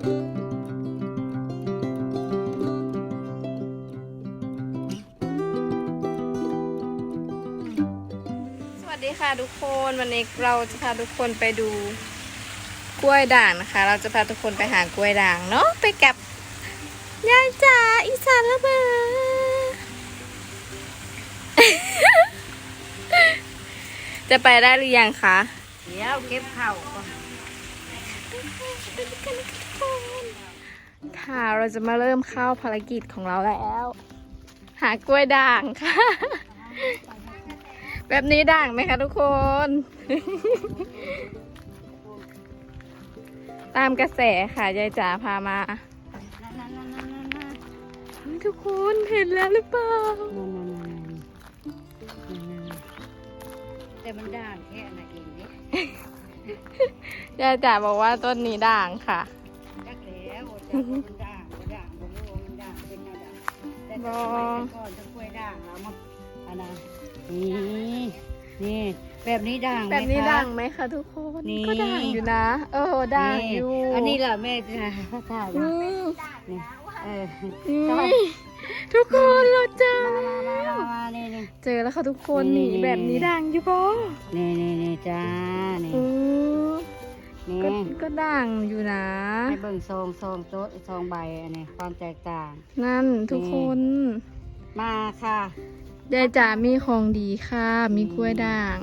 สวัสดีค่ะทุกคนวันนี้เราจะพาทุกคนไปดูกล้วยด่างนะคะ เราจะพาทุกคนไปหากล้วยด่างเนาะไปกับยายจ๋าอีสานระเบิดจะไปได้หรือยังคะ เดี๋ยวเก็บเข่าก่อน ค่ะเราจะมาเริ่มเข้าภารกิจของเราแล้ว หากล้วยด่างค่ะ แบบนี้ด่างไหมคะทุกคน ตามกระแสค่ะยายจ๋าพามานั่นนั่นนั่นนั่นนั่นนั่นเฮ้ยทุกคนเห็นแล้วหรือเปล่า แต่มันด่างแค่นั้นเองเนี่ยยายจ๋าบอกว่าต้นนี้ด่างค่ะ ด่างมันด่างบ่รู้ว่ามันด่างเป็นแนวด่างแต่สมัยแต่ก่อนถ้ากล้วยด่างเรามาอันนั้นนี่นี่แบบนี้ด่างไหมแบบนี้คะด่างไหมคะทุกคน นี่ ก็ด่างอยู่นะ เออด่างอยู่อันนี้แหละแม่จะถ่ายนี่นี่เออนี่ทุกคนเราเจอมาแล้วมามามานี่นี่ เจอแล้วค่ะทุกคนนี่นี่นี่ แบบนี้ด่างอยู่ปะนี่นี่นี่จ้านี่ อือ นี่ก็ก็ด่างอยู่นะ ให้เบิ่งซองซองโต๊ะซองใบอันนี้ความแตกต่าง นั่นทุกคน มาค่ะยายจ๋ามีของดีค่ะ มีกล้วยด่าง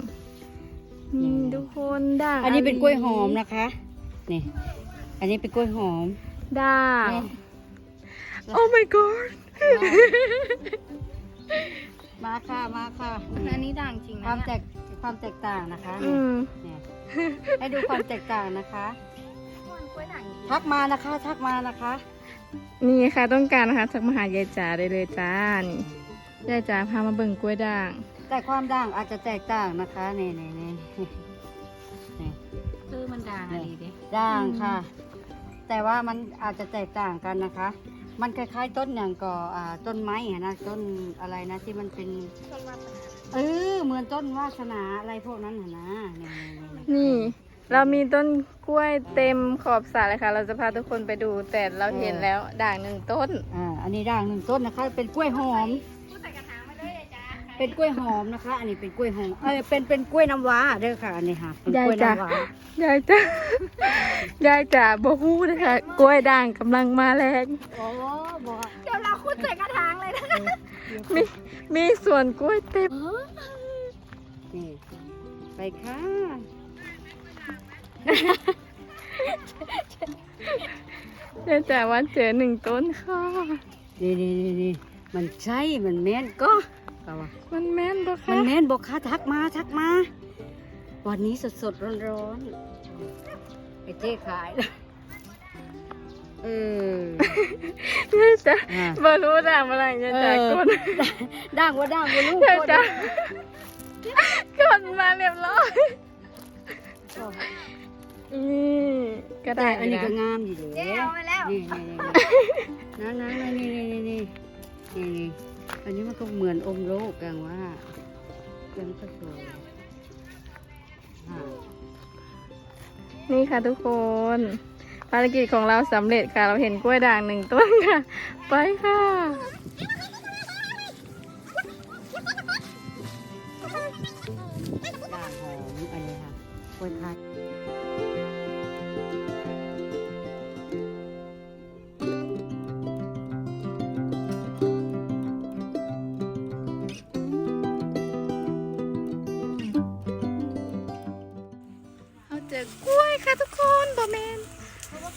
นี่นี่ทุกคนด่างอันนี้เป็นกล้วยหอมนะคะนี่อันนี้เป็นกล้วยหอมด่างนี่โอ้ my god มาค่ะมาค่ะอันนี้ด่างจริงคนะวามแตกความแตกต่างนะคะอืมนี่ให้ดูความแตกต่างนะคะกล้วยด่างทักมานะคะทักมานะคะ นี่ค่ะต้องการนะคะทักมาหายายจ๋าได้เลยจ้านี่ยายจ๋าพามาเบิ่งกล้วยด่าง แต่ความด่างอาจจะแตกต่างนะคะนี่นี่นี่นี่เออมันด่างอะไรดิด่างค่ะ แต่ว่ามันอาจจะแตกต่างกันนะคะ มันคล้ายๆต้นอย่างก่ออ่าต้นไม้อะนะต้นอะไรนะที่มันเป็นเออเหมือนต้นวาสนาอะไรพวกนั้นน่ะนะนี่ๆๆนี่ เรามีต้นกล้วยเต็มขอบสระเลยค่ะ เราจะพาทุกคนไปดูแต่เราเห็นแล้วด่างหนึ่งต้นอ่าอันนี้ด่างหนึ่งต้นนะคะ เป็นกล้วยหอม เป็นกล้วยหอมนะคะ อันนี้เป็นกล้วยหอมเออเป็นเป็นกล้วยน้ำว้าเด้อค่ะอันนี้ค่ะเป็นกล้วยได้จ้ะน้ำว้ายายจ๋ายายจ๋าบ่ฮู้นะคะกล้วยด่างกำลังมาแรงโอ้บอกเดี๋ยวเราคุดใส่กระถางเลยนะมีมีส่วนกล้วยเต็มนี่ไปค่ะยายจ๋าว่าเจอหนึ่งต้นค่ะนี่นี่นี่นี่มันใช่มันแม่นก็ ก็ว่ามันแม่นปะมัคะนแม่นบอกค่ะทักมาทักมา วันนี้สดสดร้อนร้อนๆไอ้เจ๊ขายเออยายจ๋าอะ บ่รู้ด่างอะไรยายจ๋าเออกดด่างว่าด่างว่าลูกยายคนจ๋ากดมาเรียบร้อยนี่กระแต่ดาษอันนี้ก็นะงามอยู่แล้วเอาแล้วนี่นี่นี่นั่นนั่นนี่นี่นี่นี่นี่นี่ อันนี้มันก็เหมือนอมโลกกันว่ากันก็สวยนี่ค่ะทุกคน ภารกิจของเราสำเร็จค่ะ เราเห็นกล้วยด่างหนึ่งต้นค่ะ ไปค่ะด่างหอมอันนี้ค่ะกล้วยพัดเ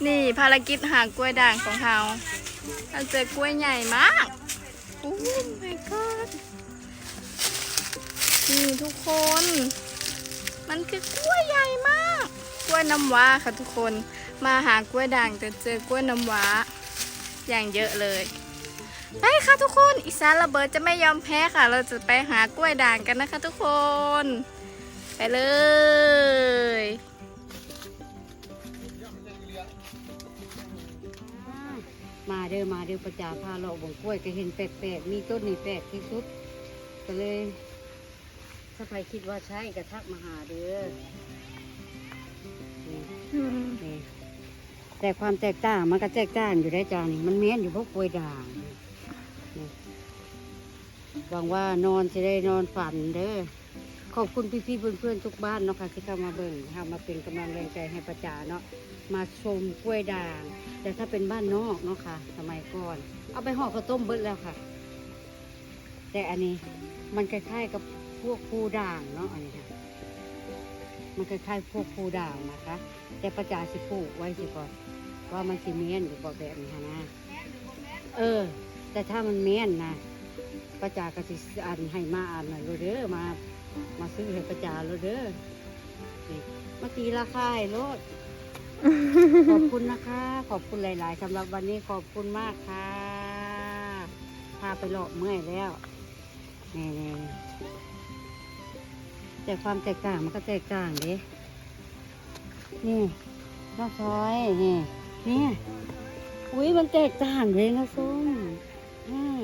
นี่ภารกิจหากล้วยด่างของเราเราเจอกล้วยใหญ่มาก โอ้ my god นี่ทุกคน มันคือกล้วยใหญ่มาก กล้วยน้ำว้าค่ะทุกคน มาหากล้วยด่างจะเจอกล้วยน้ำว้า อย่างเยอะเลย ไปค่ะทุกคน อีสานระเบิดจะไม่ยอมแพ้ค่ะ เราจะไปหากล้วยด่างกันนะคะทุกคน ไปเลย มาเด้อมาเด้อประจาพาเราะบงกล้วยก็เห็นแปลกๆมีต้นนี่แปลกที่สุด ก็เลย ถ้าใครคิดว่าใช่ก็ทักมาหาเด้อนี่นี่แต่ความแตกต่างมันก็แตกต่างอยู่ได้จานี่มันเมียนอยู่พวกกล้วยด่างนี่หวังว่านอนจะได้นอนฝันเด้อขอบคุณพี่ๆเพื่อนๆทุกบ้านเนาะค่ะที่เข้ามาเบิ่งค่ะมาเป็นกำลังแรงใจให้ประจาเนาะ มาชมกล้วยด่าง แต่ถ้าเป็นบ้านนอกเนาะค่ะ สมัยก่อน เอาไปห่อข้าวต้มเบิดแล้วค่ะ แต่อันนี้มันคล้ายๆกับพวกภูด่างเนาะอันนี้ค่ะ มันคล้ายๆพวกภูด่างนะคะ แต่ประจาสิปลูกไว้สิก่อนว่ามันสิเมียนหรือบ่แบบนี้ค่ะนะเออ แต่ถ้ามันเมียนนะประจาก็สิอ่านให้มาอ่านหน่อยเด้อมา มาซื้อให้ประจาโลดเด้อนี่มาตีราคาให้โลด ขอบคุณนะคะ ขอบคุณหลาย ๆสำหรับวันนี้ขอบคุณมากค่ะพาไปหลอกเมื่อยแล้วนี่นี่แต่ความแตกต่างมันก็แตกต่างด้นี่น้องซอยนี่นี่อุ้ยมันแตกต่างเลยนะส้มอืม